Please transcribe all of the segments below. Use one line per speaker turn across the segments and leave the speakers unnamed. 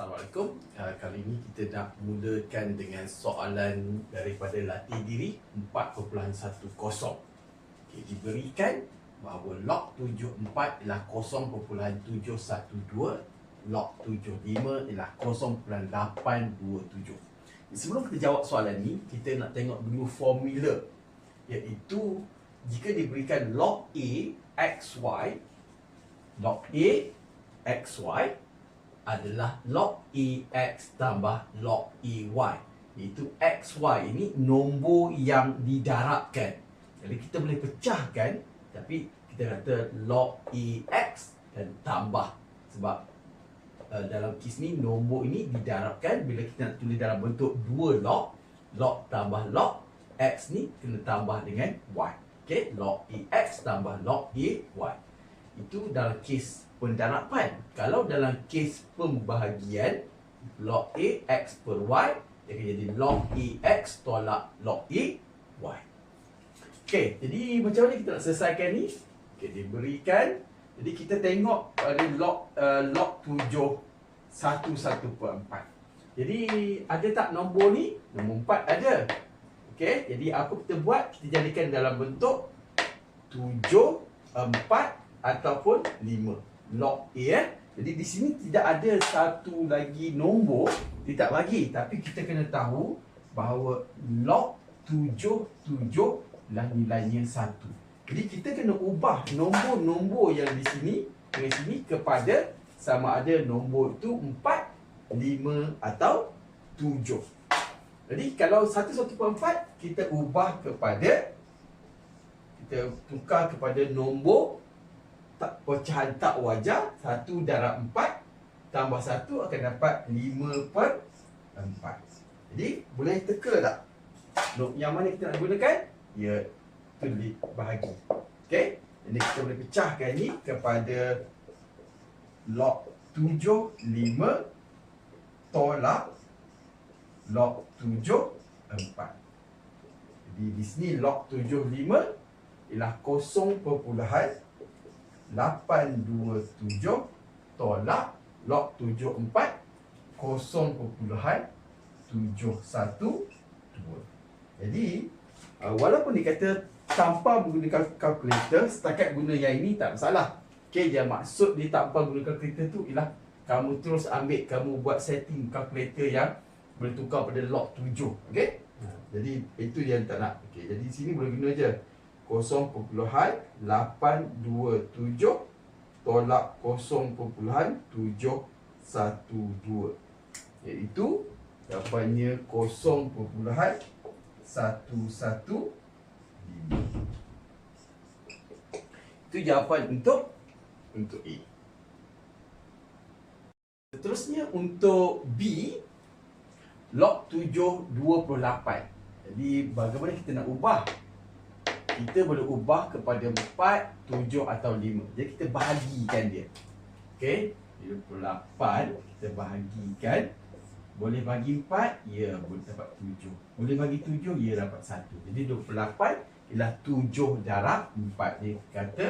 Assalamualaikum. Uh, kali ini kita nak mulakan dengan soalan daripada latih diri 4.10. Okay, diberikan bahawa log 74 ialah 0.712, log 75 ialah 0.827. Sebelum kita jawab soalan ni, kita nak tengok dulu formula iaitu jika diberikan log A XY log A XY adalah log AX tambah log AY Iaitu XY ini nombor yang didarabkan Jadi kita boleh pecahkan Tapi kita kata log AX dan tambah. Sebab uh, dalam kes ni nombor ini didarabkan Bila kita nak tulis dalam bentuk dua log. Log tambah log X ni kena tambah dengan Y. Okay, log AX tambah log AY Itu dalam kes pendarapan. Kalau dalam kes pembahagian log A X per Y dia akan jadi log A X tolak log A Y. Okey, jadi macam mana kita nak selesaikan ni? Okey, diberikan. Jadi kita tengok pada log uh, log 7 1 1 per 4. Jadi ada tak nombor ni? Nombor 4 ada. Okey, jadi apa kita buat? Kita jadikan dalam bentuk 7 4 ataupun 5 log A eh. Jadi di sini tidak ada satu lagi nombor dia tak bagi tapi kita kena tahu bahawa log 77 lah nilainya 1. Jadi kita kena ubah nombor-nombor yang di sini ke sini kepada sama ada nombor itu 4, 5 atau 7. Jadi kalau 1 1 per 4 kita ubah kepada kita tukar kepada nombor tak pecahan tak wajar satu darab empat tambah satu akan dapat lima per empat. Jadi boleh teka tak? Log yang mana kita nak gunakan? Ya, tulis bahagi. Okey. Jadi kita boleh pecahkan ni kepada log tujuh lima tolak log tujuh empat. Jadi di sini log tujuh lima ialah kosong perpuluhan 827 tolak log 74 0.712 jadi uh, walaupun dikata tanpa menggunakan kalkulator setakat guna yang ini tak masalah. Okey dia maksud dia tanpa guna kalkulator tu ialah kamu terus ambil kamu buat setting kalkulator yang boleh tukar pada log 7 okey? Ha, jadi itu yang tak nak. Okey jadi sini boleh guna je 0.827 tolak 0.712 iaitu jawapannya 0.115 itu jawapan untuk untuk A. Seterusnya untuk B log 7 28 jadi bagaimana kita nak ubah kita boleh ubah kepada 4, 7 atau 5. Jadi kita bahagikan dia. Okey, 28 kita bahagikan. Boleh bagi 4, ya boleh dapat 7. Boleh bagi 7, ya dapat 1. Jadi 28 ialah 7 darab 4. Dia kata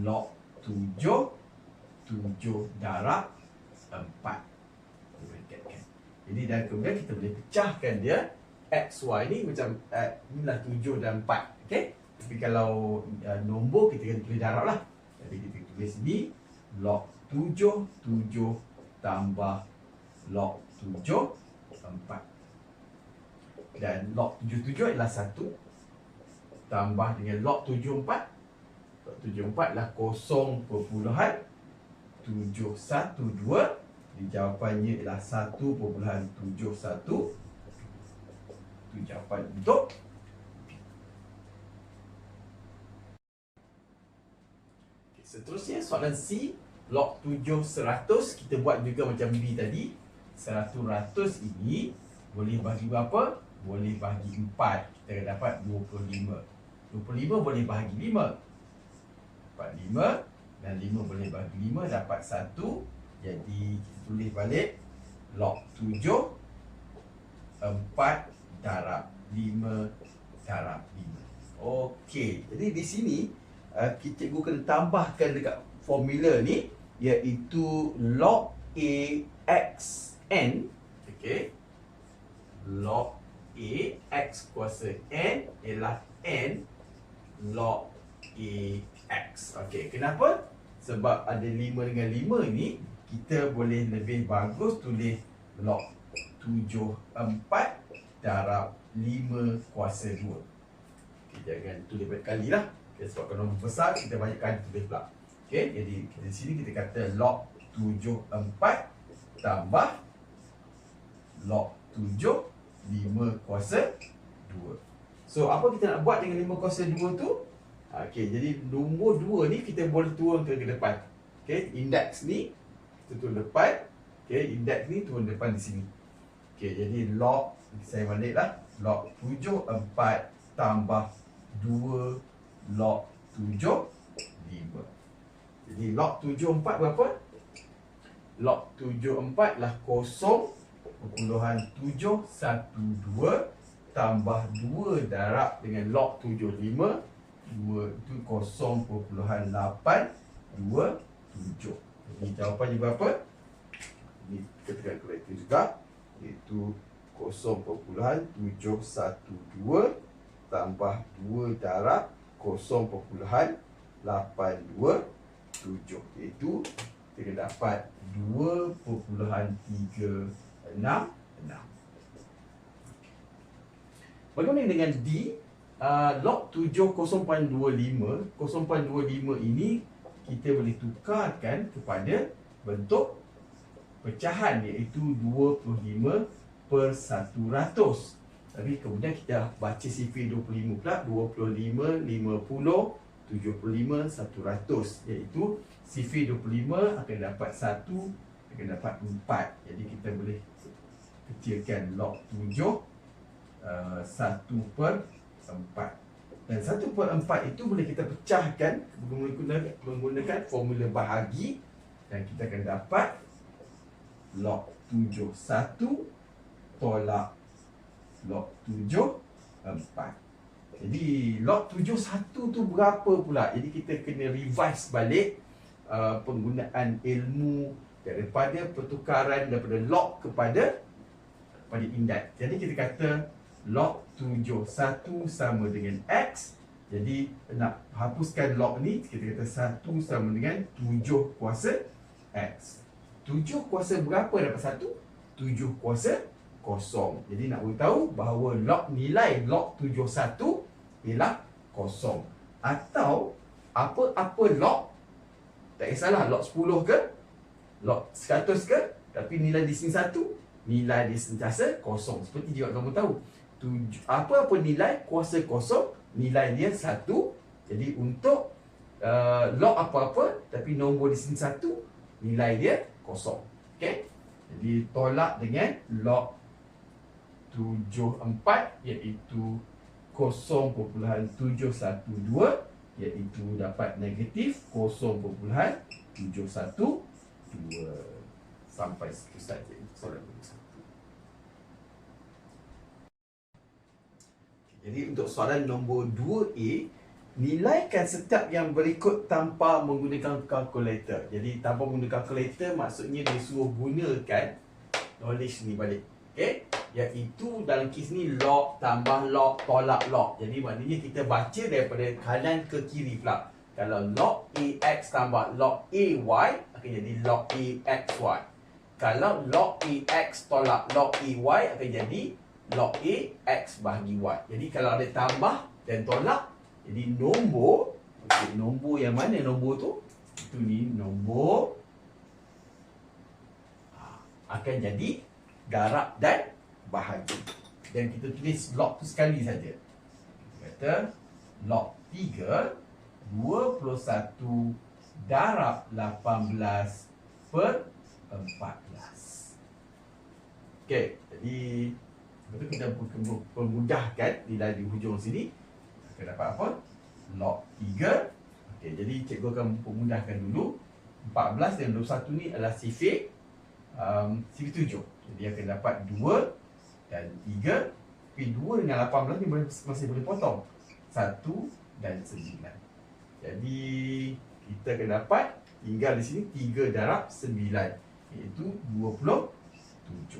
log 7 7 darab 4. Jadi dan kemudian kita boleh pecahkan dia XY ni macam uh, inilah 7 dan 4. Okey? Tapi kalau uh, nombor kita kena tulis darab lah. Jadi kita tulis ni Log 7 7 tambah Log 7 4 Dan log 7 7 adalah 1 Tambah dengan log 7 4 Log 7 4 adalah 0 perpuluhan 7 1 2 Jadi jawapannya adalah 1 perpuluhan 7 1 Itu jawapan untuk Seterusnya soalan C Log 7 100 Kita buat juga macam B tadi. 100 ini Boleh bagi berapa? Boleh bagi 4 Kita akan dapat 25 25 boleh bagi 5 Dapat 5 Dan 5 boleh bagi 5 Dapat 1 Jadi kita tulis balik Log 7 4 darab 5 darab 5 Okey Jadi di sini uh, cikgu kena tambahkan dekat formula ni iaitu log A X N. Okay log A X kuasa N ialah N log A X. Okay kenapa? Sebab ada 5 dengan 5 ni kita boleh lebih bagus tulis log 7 4 darab 5 kuasa 2 okay, jangan tulis banyak kali lah okay, sebab kalau nombor besar kita banyak kali tulis pula okay, jadi di sini kita kata log 7 4 tambah log 7 5 kuasa 2 so apa kita nak buat dengan 5 kuasa 2 tu Okey, jadi nombor 2 ni kita boleh turunkan ke depan. Okey, indeks ni kita turun depan. Okey, indeks ni turun depan di sini. Okey, jadi log saya baliklah. Log 7 4 tambah 2 log 7 5. Jadi log 7 4 berapa? Log 7 4 lah 0 perpuluhan 7 1 2 tambah 2 darab dengan log 7 5 2 itu 0.827 Jadi jawapannya berapa? Ini tekan kalkulator juga Iaitu 0.712 Tambah 2 darab 0.827 Iaitu kita dapat 2.366 Bagaimana dengan D? uh, log 70.25 0.25 ini kita boleh tukarkan kepada bentuk pecahan iaitu 25 per 100 tapi kemudian kita baca sifir 25 pula 25, 50, 75, 100 iaitu sifir 25 akan dapat 1 akan dapat 4 jadi kita boleh kecilkan log 7 uh, 1 per empat. Dan satu per empat itu boleh kita pecahkan menggunakan, menggunakan formula bahagi dan kita akan dapat log tujuh satu tolak log tujuh empat. Jadi log tujuh satu tu berapa pula? Jadi kita kena revise balik uh, penggunaan ilmu daripada pertukaran daripada log kepada pada indeks jadi kita kata log 7 1 sama dengan X. Jadi nak hapuskan log ni Kita kata 1 sama dengan 7 kuasa X. 7 kuasa berapa dapat 1? 7 kuasa kosong. Jadi nak beritahu bahawa log nilai log 71 ialah kosong. Atau apa-apa log Tak kisahlah log 10 ke Log 100 ke Tapi nilai di sini 1 Nilai di sentiasa kosong. Seperti juga kamu tahu apa-apa nilai kuasa kosong nilai dia satu. Jadi untuk uh, log apa-apa tapi nombor di sini satu nilai dia kosong. Okey? Jadi tolak dengan log tujuh empat iaitu kosong perpuluhan tujuh satu dua iaitu dapat negatif kosong perpuluhan tujuh satu dua. Sampai situ saja soalan nombor Jadi untuk soalan nombor 2A Nilaikan setiap yang berikut tanpa menggunakan kalkulator. Jadi tanpa menggunakan kalkulator maksudnya dia suruh gunakan knowledge ni balik. Okay Iaitu dalam kes ni log tambah log tolak log Jadi maknanya kita baca daripada kanan ke kiri pula. Kalau log AX tambah log AY akan jadi log AXY Kalau log AX tolak log AY akan jadi log A X bahagi Y. Jadi kalau ada tambah dan tolak Jadi nombor okay, Nombor yang mana nombor tu? Itu ni nombor ha, Akan jadi Darab dan bahagi Dan kita tulis log tu sekali saja. Kata log 3 21 darab 18 per 14 Okay, jadi tu kita pemudahkan nilai di hujung sini. Akan dapat apa? Log 3 okay, Jadi cikgu akan pemudahkan dulu. 14 dan 21 ni adalah sifir um, Sifir 7 Jadi akan dapat 2 dan 3 Tapi 2 dengan 18 ni masih boleh potong 1 dan 9 Jadi kita akan dapat Tinggal di sini 3 darab 9 iaitu 27.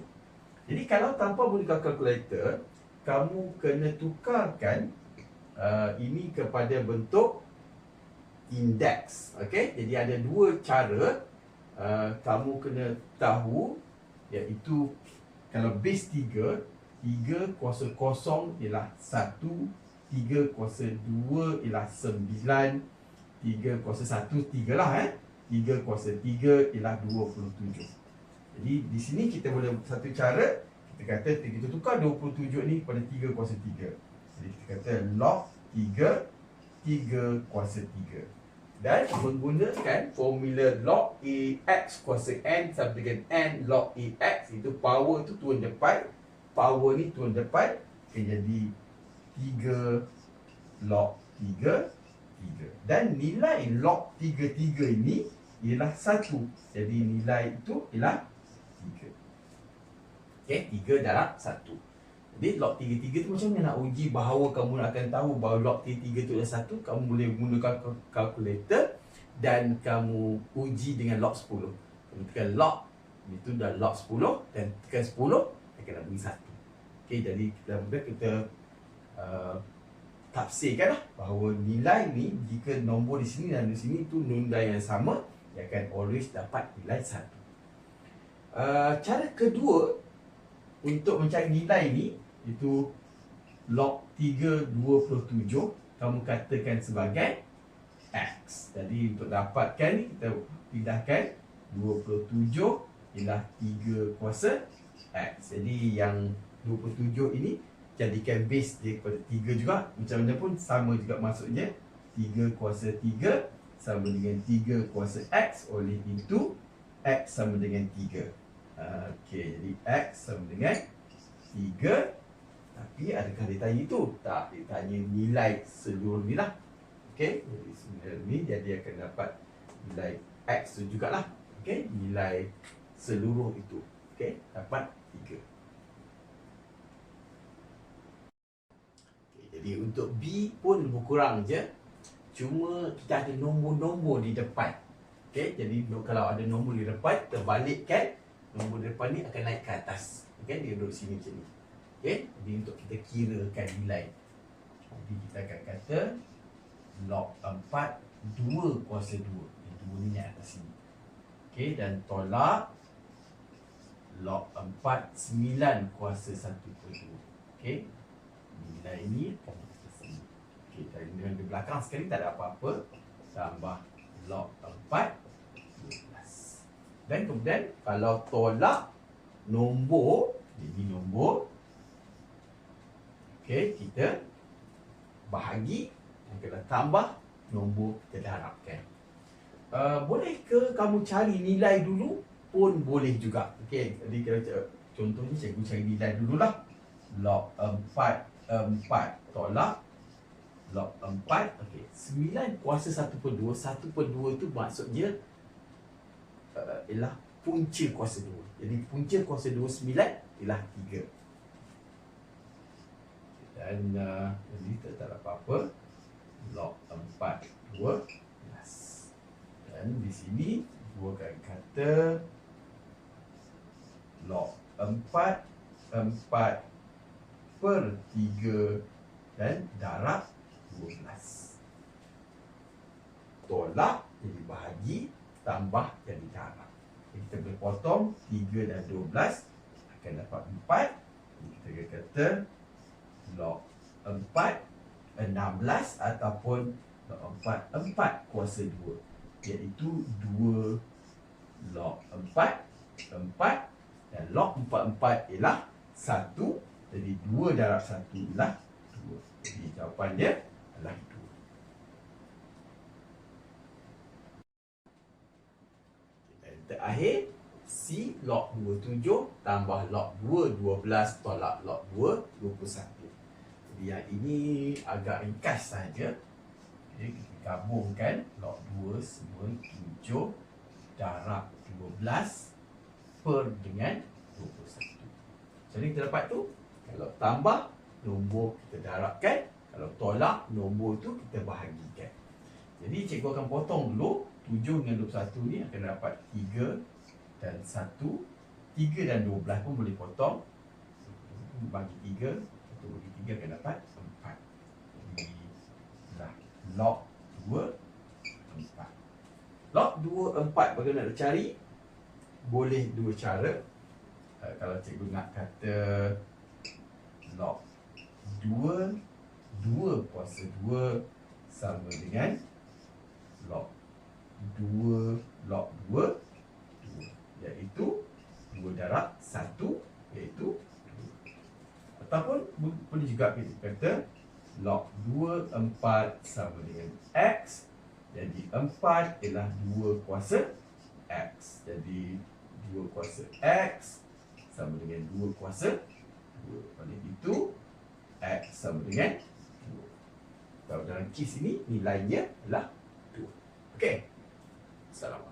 Jadi kalau tanpa menggunakan kalkulator, kamu kena tukarkan uh, ini kepada bentuk indeks. Okey, jadi ada dua cara uh, kamu kena tahu iaitu kalau base 3 3 kuasa kosong ialah 1 3 kuasa 2 ialah 9 3 kuasa 1 3 lah eh. 3 kuasa 3 ialah 27 Jadi di sini kita boleh satu cara Kita kata kita tukar 27 ni pada 3 kuasa 3 Jadi kita kata log 3 3 kuasa 3 dan menggunakan formula log AX kuasa N sama dengan N log AX itu power tu turun depan power ni turun depan akan jadi 3 log 3 3 dan nilai log 3 3 ini ialah 1 jadi nilai itu ialah 3 okey 3 darab 1 jadi log 33 tu macam mana nak uji bahawa kamu akan tahu bahawa log 33 tu adalah satu Kamu boleh menggunakan kalkulator Dan kamu uji dengan log 10 Kamu tekan log Itu dah log 10 Dan tekan 10 Akan beri satu. Okay jadi kita mudah kita uh, Tafsirkan lah Bahawa nilai ni Jika nombor di sini dan di sini tu nilai yang sama Dia akan always dapat nilai satu. Uh, Cara kedua untuk mencari nilai ni itu log 327 kamu katakan sebagai x. Jadi untuk dapatkan ni kita pindahkan 27 ialah 3 kuasa x. Jadi yang 27 ini jadikan base dia kepada 3 juga. Macam mana pun sama juga maksudnya 3 kuasa 3 sama dengan 3 kuasa x oleh itu x sama dengan 3. Okey, jadi x sama dengan 3 tapi adakah dia tanya itu? Tak, dia tanya nilai seluruh ni lah. Okay, jadi sebenarnya ni dia akan dapat nilai X tu jugalah. Okay, nilai seluruh itu. Okay, dapat 3 okay, Jadi untuk B pun lebih kurang je. Cuma kita ada nombor-nombor di depan. Okay, jadi kalau ada nombor di depan Terbalikkan. Nombor depan ni akan naik ke atas. Okay, dia duduk sini macam ni Okay, jadi untuk kita kirakan nilai. Jadi kita akan kata Log 4 2 kuasa 2 Yang 2 ni naik atas sini. Okay, dan tolak Log 4 9 kuasa 1 per 2 Okay Nilai ni akan atas sini. Okay, dari dengan di belakang sekali tak ada apa-apa. Tambah log 4 12 Dan kemudian kalau tolak Nombor Jadi nombor Okey, kita bahagi dan kita tambah nombor kita harapkan. Uh, boleh ke kamu cari nilai dulu? Pun boleh juga. Okey, jadi kita contohnya cikgu cari nilai dululah. Log 4 4 tolak log 4 okey 9 kuasa 1 per 2 1 per 2 tu maksudnya uh, ialah punca kuasa 2 jadi punca kuasa 2 9 ialah 3 dan uh, jadi tak ada apa-apa log 4 2 plus dan di sini gua akan kata log 4 4 per 3 dan darab 12 tolak jadi bahagi tambah jadi darab. Jadi kita boleh potong 3 dan 12 akan dapat 4 jadi kita kata log 4 16 ataupun log 4 4 kuasa 2 iaitu 2 log 4 4 dan log 4 4 ialah 1 jadi 2 darab 1 ialah 2 jadi jawapan dia adalah 2 dan terakhir C log 27 tambah log 2 12 tolak log 2 21 yang ini agak ringkas saja. Jadi kita gabungkan log 2 semua 7 darab 12 per dengan 21. Jadi kita dapat tu kalau tambah nombor kita darabkan, kalau tolak nombor tu kita bahagikan. Jadi cikgu akan potong dulu 7 dengan 21 ni akan dapat 3 dan 1 3 dan 12 pun boleh potong bagi 3 1 bagi 3 akan dapat 4 jadi dah log 2 4 log 2 4 bagaimana nak cari? Boleh dua cara. Uh, kalau cikgu nak kata log 2 2 kuasa 2 sama dengan log 2 log 2 2 iaitu 2 darab 1 iaitu 2 ataupun boleh juga kita kata log 2 4 sama dengan x. Jadi 4 ialah 2 kuasa x. Jadi 2 kuasa x sama dengan 2 kuasa 2 oleh itu x sama dengan 2 kalau dalam kes ini nilainya adalah 2 okey. Assalamualaikum